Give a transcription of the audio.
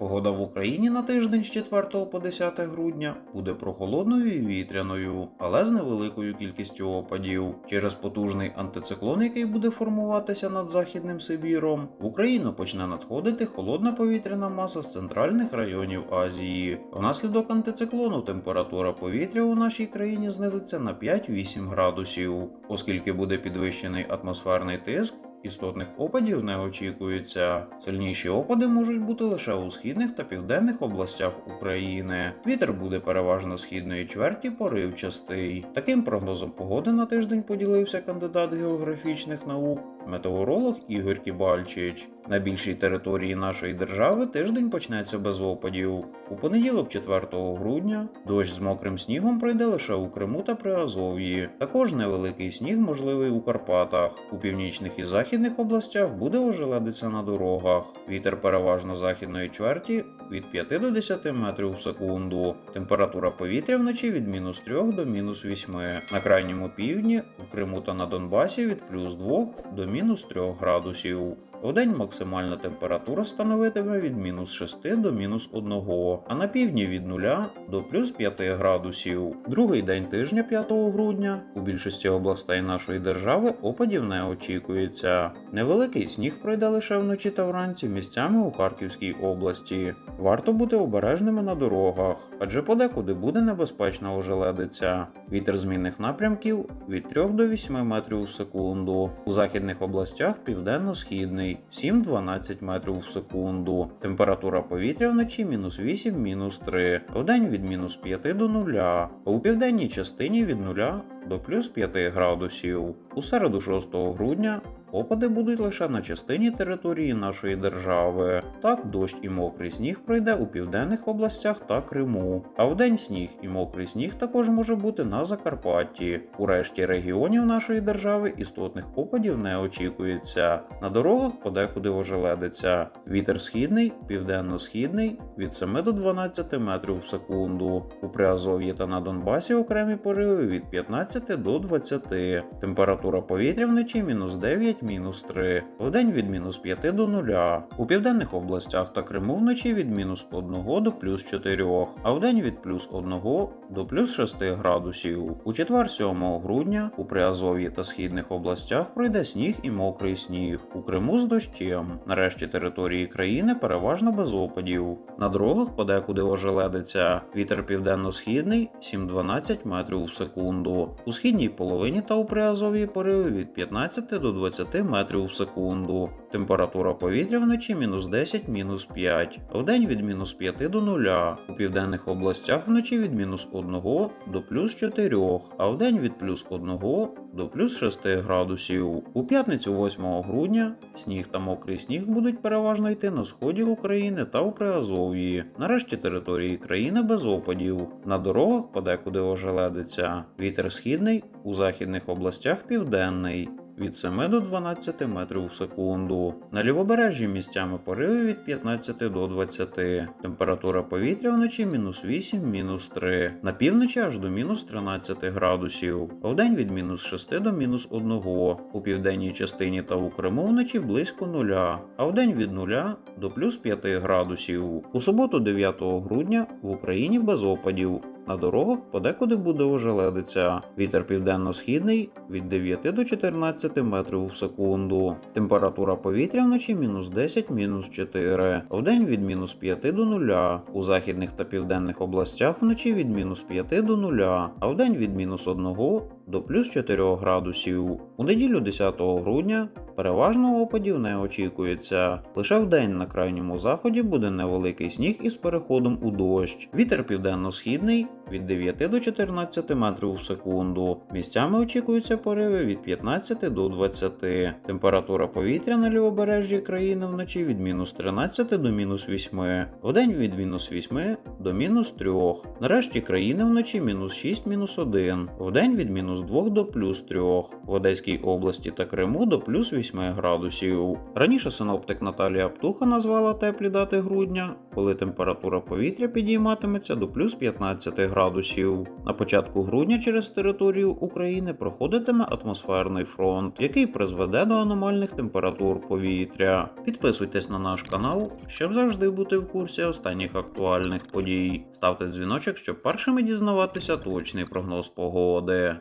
Погода в Україні на тиждень з 4 по 10 грудня буде прохолодною і вітряною, але з невеликою кількістю опадів. Через потужний антициклон, який буде формуватися над Західним Сибіром, в Україну почне надходити холодна повітряна маса з центральних районів Азії. Внаслідок антициклону температура повітря у нашій країні знизиться на 5-8 градусів, оскільки буде підвищений атмосферний тиск. Істотних опадів не очікується. Сильніші опади можуть бути лише у східних та південних областях України. Вітер буде переважно східної чверті поривчастий. Таким прогнозом погоди на тиждень поділився кандидат географічних наук, метеоролог Ігор Кібальчич. На більшій території нашої держави тиждень почнеться без опадів. У понеділок, 4 грудня, дощ з мокрим снігом пройде лише у Криму та Приазов'ї. Також невеликий сніг можливий у Карпатах. У північних і західних областях буде ожеледиця на дорогах. Вітер переважно західної чверті від 5 до 10 метрів в секунду. Температура повітря вночі від мінус 3 до мінус 8. На крайньому півдні, у Криму та на Донбасі від плюс 2 до мінус 3 градусів. Вдень максимальна температура становитиме від мінус 6 до мінус 1, а на півдні від 0 до плюс 5 градусів. Другий день тижня 5 грудня у більшості областей нашої держави опадів не очікується. Невеликий сніг пройде лише вночі та вранці місцями у Харківській області. Варто бути обережними на дорогах, адже подекуди буде небезпечна ожеледиця. Вітер змінних напрямків від 3 до 8 метрів в секунду. У західних областях південно-східний 7-12 метрів в секунду. Температура повітря вночі мінус 8, мінус 3, вдень від мінус 5 до 0, а у південній частині від 0 до плюс 5 градусів. У середу 6 грудня опади будуть лише на частині території нашої держави. Так, дощ і мокрий сніг пройде у південних областях та Криму. А вдень сніг і мокрий сніг також може бути на Закарпатті. У решті регіонів нашої держави істотних опадів не очікується. На дорогах подекуди ожеледиться. Вітер східний, південно-східний від 7 до 12 метрів в секунду. У Приазов'ї та на Донбасі окремі пориви від 15 до 20. Температура повітря вночі мінус 9, мінус 3. Вдень від мінус 5 до 0. У південних областях та Криму вночі від мінус 1 до плюс 4, а вдень від плюс 1 до плюс 6 градусів. У четвер 7 грудня у Приазов'ї та східних областях пройде сніг і мокрий сніг. У Криму з дощем. Нарешті території країни переважно без опадів. На дорогах подекуди ожеледиться. Вітер південно-східний 7-12 метрів в секунду. У східній половині та у Приазов'ї пориви від 15 до 20 метрів в секунду. Температура повітря вночі мінус 10, мінус 5, вдень від мінус 5 до 0. У південних областях вночі від мінус 1 до плюс 4, а вдень від плюс 1 до плюс 6 градусів. У п'ятницю 8 грудня сніг та мокрий сніг будуть переважно йти на сході України та у Приазов'ї. Нарешті території країни без опадів. На дорогах подекуди ожеледиться. Вітер східний у західних областях південний. Від 7 до 12 метрів в секунду. На лівобережжі місцями пориви від 15 до 20. Температура повітря вночі мінус 8, мінус 3. На півночі аж до мінус 13 градусів. Вдень від мінус 6 до мінус 1. У південній частині та у Криму вночі близько нуля, а вдень від 0 до плюс 5 градусів. У суботу 9 грудня в Україні без опадів. На дорогах подекуди буде ожеледиця. Вітер південно-східний від 9 до 14 метрів в секунду. Температура повітря вночі мінус 10, мінус 4. Вдень від мінус 5 до 0. У західних та південних областях вночі від мінус 5 до 0, а вдень від мінус 1 до плюс 4 градусів. У неділю 10 грудня переважно опадів не очікується. Лише вдень на крайньому заході буде невеликий сніг із переходом у дощ. Вітер південно-східний від 9 до 14 метрів в секунду. Місцями очікуються пориви від 15 до 20. Температура повітря на лівобережжі країни вночі від мінус 13 до мінус 8. Вдень від мінус 8 до мінус 3. Нарешті країни вночі мінус 6, мінус 1. Вдень від мінус 2 до плюс 3. В Одеській області та Криму до плюс 8 8 градусів. Раніше синоптик Наталія Птуха назвала теплі дати грудня, коли температура повітря підійматиметься до плюс 15 градусів. На початку грудня через територію України проходитиме атмосферний фронт, який призведе до аномальних температур повітря. Підписуйтесь на наш канал, щоб завжди бути в курсі останніх актуальних подій. Ставте дзвіночок, щоб першими дізнаватися точний прогноз погоди.